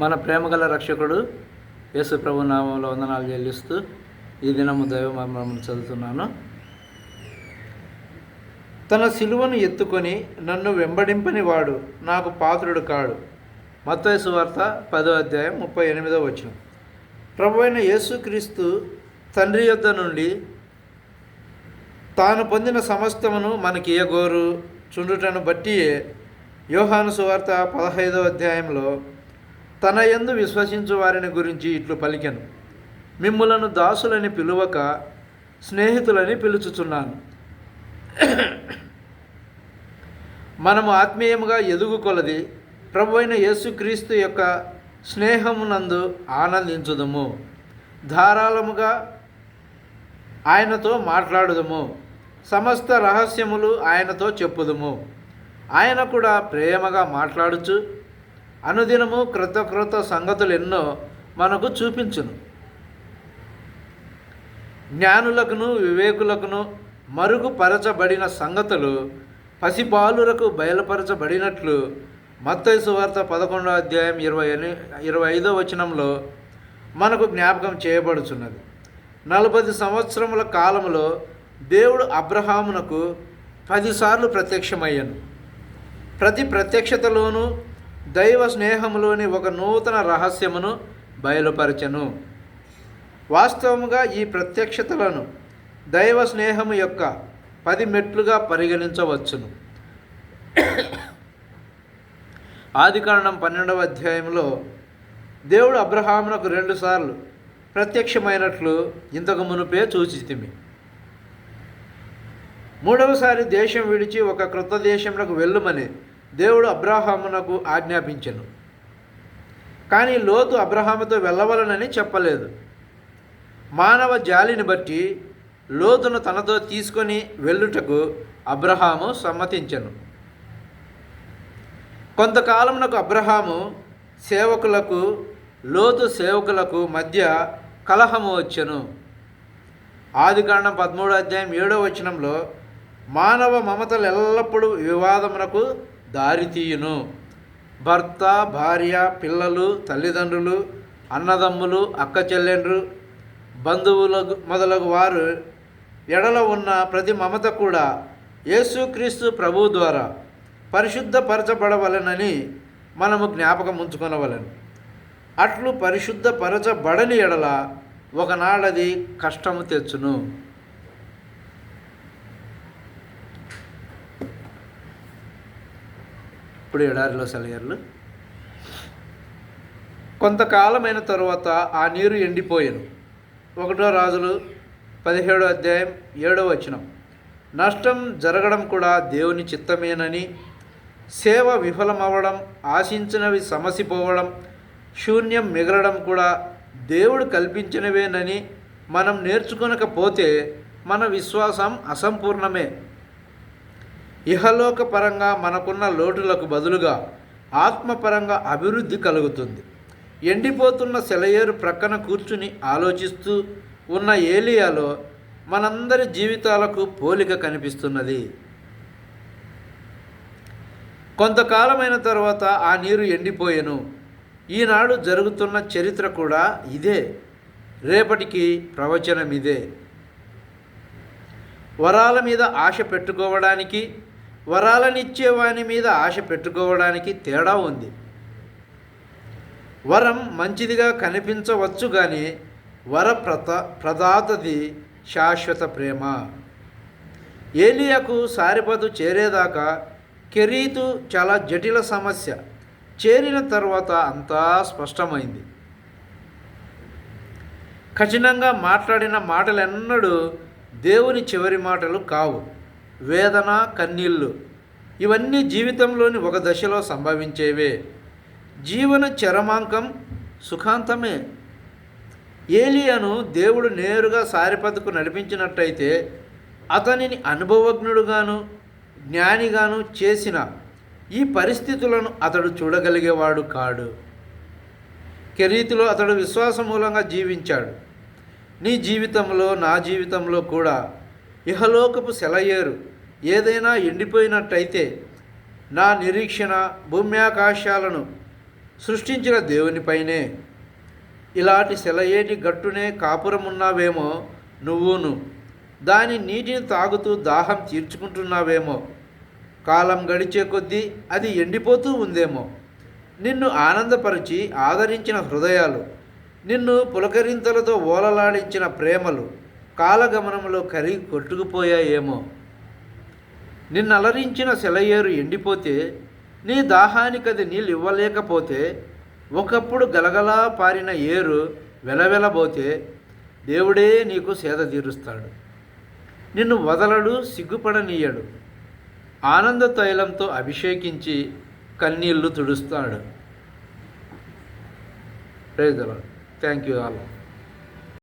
మన ప్రేమగల రక్షకుడు యేసు ప్రభు నామంలో వందనాలు చెల్లిస్తూ ఈ దినము దైవమర్మం చదువుతున్నాను. తన సిలువను ఎత్తుకొని నన్ను వెంబడింపని వాడు నాకు పాత్రుడు కాడు. మత్తయసు వార్త పదో అధ్యాయం ముప్పై ఎనిమిదో వచ్చిన ప్రభు అయిన యేసుక్రీస్తు తండ్రి యొద్ద నుండి తాను పొందిన సమస్తమును మనకి ఇయగోరు చుండుటను బట్టియే యోహాను సువార్త పదహైదో అధ్యాయంలో తన యందు విశ్వసించు వారిని గురించి ఇట్లు పలికెను. మిమ్ములను దాసులని పిలువక స్నేహితులని పిలుచుచున్నాను. మనము ఆత్మీయముగా ఎదుగు కొలది ప్రభు అయిన యేసుక్రీస్తు యొక్క స్నేహమునందు ఆనందించుదము. ధారాళముగా ఆయనతో మాట్లాడుదము. సమస్త రహస్యములు ఆయనతో చెప్పుదుము. ఆయన కూడా ప్రేమగా మాట్లాడుచు అనుదినము కృతకృత సంగతులు ఎన్నో మనకు చూపించును. జ్ఞానులకును వివేకులకును మరుగుపరచబడిన సంగతులు పసిపాలులకు బయలుపరచబడినట్లు మత్తయి సువార్త పదకొండో అధ్యాయం ఇరవై ఎని ఇరవై ఐదో వచనంలో మనకు జ్ఞాపకం చేయబడుచున్నది. నలభై సంవత్సరముల కాలంలో దేవుడు అబ్రహామునకు పదిసార్లు ప్రత్యక్షమయ్యాను. ప్రతి ప్రత్యక్షతలోనూ దైవ స్నేహములోని ఒక నూతన రహస్యమును బయలుపరచను. వాస్తవముగా ఈ ప్రత్యక్షతలను దైవ స్నేహము యొక్క పది మెట్లుగా పరిగణించవచ్చును. ఆదికాండం పన్నెండవ అధ్యాయంలో దేవుడు అబ్రహామునకు రెండుసార్లు ప్రత్యక్షమైనట్లు ఇంతకు మునుపే సూచితిమి. మూడవసారి దేశం విడిచి ఒక కృత దేశంలోకి వెళ్ళుమని దేవుడు అబ్రాహామునకు ఆజ్ఞాపించను. కానీ లోతు అబ్రహాముతో వెళ్ళవలనని చెప్పలేదు. మానవ జాలిని బట్టి లోతును తనతో తీసుకొని వెళ్ళుటకు అబ్రహాము సమ్మతించెను. కొంతకాలమునకు అబ్రహాము సేవకులకు లోతు సేవకులకు మధ్య కలహము వచ్చెను. ఆదికాండం పదమూడో అధ్యాయం ఏడో వచనంలో మానవ మమతలు ఎల్లప్పుడూ వివాదమునకు దారితీయును. భర్త భార్య పిల్లలు తల్లిదండ్రులు అన్నదమ్ములు అక్క చెల్లెండ్రు బంధువుల మొదలగు వారు ఎడల ఉన్న ప్రతి మమత కూడా యేసుక్రీస్తు ప్రభు ద్వారా పరిశుద్ధపరచబడవలనని మనము జ్ఞాపకం ఉంచుకొనవలను. అట్లు పరిశుద్ధపరచబడని ఎడల ఒకనాడది కష్టము తెచ్చును. ఇప్పుడు ఎడారిలో సెలయర్లు కొంతకాలమైన తరువాత ఆ నీరు ఎండిపోయాను. ఒకటో రాజులు పదిహేడో అధ్యాయం ఏడో వచనం. నష్టం జరగడం కూడా దేవుని చిత్తమేనని సేవ విఫలమవ్వడం ఆశించినవి సమసిపోవడం శూన్యం మిగలడం కూడా దేవుడు కల్పించినవేనని మనం నేర్చుకొనకపోతే మన విశ్వాసం అసంపూర్ణమే. ఇహలోక పరంగా మనకున్న లోటులకు బదులుగా ఆత్మపరంగా అభివృద్ధి కలుగుతుంది. ఎండిపోతున్న సెలయేరు ప్రక్కన కూర్చుని ఆలోచిస్తూ ఉన్న ఏలియాలో మనందరి జీవితాలకు పోలిక కనిపిస్తున్నది. కొంతకాలమైన తర్వాత ఆ నీరు ఎండిపోయెను. ఈనాడు జరుగుతున్న చరిత్ర కూడా ఇదే. రేపటికి ప్రవచనం ఇదే వరాల మీద ఆశ పెట్టుకోవడానికి వరాలనిచ్చే వాని మీద ఆశ పెట్టుకోవడానికి తేడా ఉంది. వరం మంచిదిగా కనిపించవచ్చు కానీ వర ప్రత ప్రదాతది శాశ్వత ప్రేమ. ఏలియాకు సారిపదు చేరేదాకా కెరీతు చాలా జటిల సమస్య. చేరిన తర్వాత అంతా స్పష్టమైంది. కఠినంగా మాట్లాడిన మాటలెన్నడూ దేవుని చివరి మాటలు కావు. వేదన కన్నీళ్ళు ఇవన్నీ జీవితంలోని ఒక దశలో సంభవించేవే. జీవన చరమాంకం సుఖాంతమే. ఏలియాను దేవుడు నేరుగా సారిపదకు నడిపించినట్టయితే అతనిని అనుభవజ్ఞుడుగాను జ్ఞానిగాను చేసిన ఈ పరిస్థితులను అతడు చూడగలిగేవాడు కాడు. కెరీతిలో అతడు విశ్వాసం మూలంగా జీవించాడు. నీ జీవితంలో నా జీవితంలో కూడా ఇహలోకపు సెలయేరు ఏదైనా ఎండిపోయినట్టయితే నా నిరీక్షణ భూమ్యాకాశాలను సృష్టించిన దేవునిపైనే ఇలాంటి సెలయేటి గట్టునే కాపురమున్నావేమో నువ్వును. దాని నీటిని తాగుతూ దాహం తీర్చుకుంటున్నావేమో. కాలం గడిచే కొద్దీ అది ఎండిపోతూ ఉందేమో. నిన్ను ఆనందపరిచి ఆదరించిన హృదయాలు నిన్ను పులకరింతలతో ఓలలాడించిన ప్రేమలు కాలగమనంలో కరిగి కొట్టుకుపోయాయేమో. నిన్నలరించిన సెలయేరు ఎండిపోతే నీ దాహానికి అది నీళ్ళు ఇవ్వలేకపోతే ఒకప్పుడు గలగలా పారిన ఏరు వెలవెలబోతే దేవుడే నీకు సేద తీరుస్తాడు. నిన్ను వదలడు సిగ్గుపడనీయడు. ఆనంద తైలంతో అభిషేకించి కన్నీళ్ళు తుడుస్తాడు. ప్రేజల థ్యాంక్ యూ ఆల్.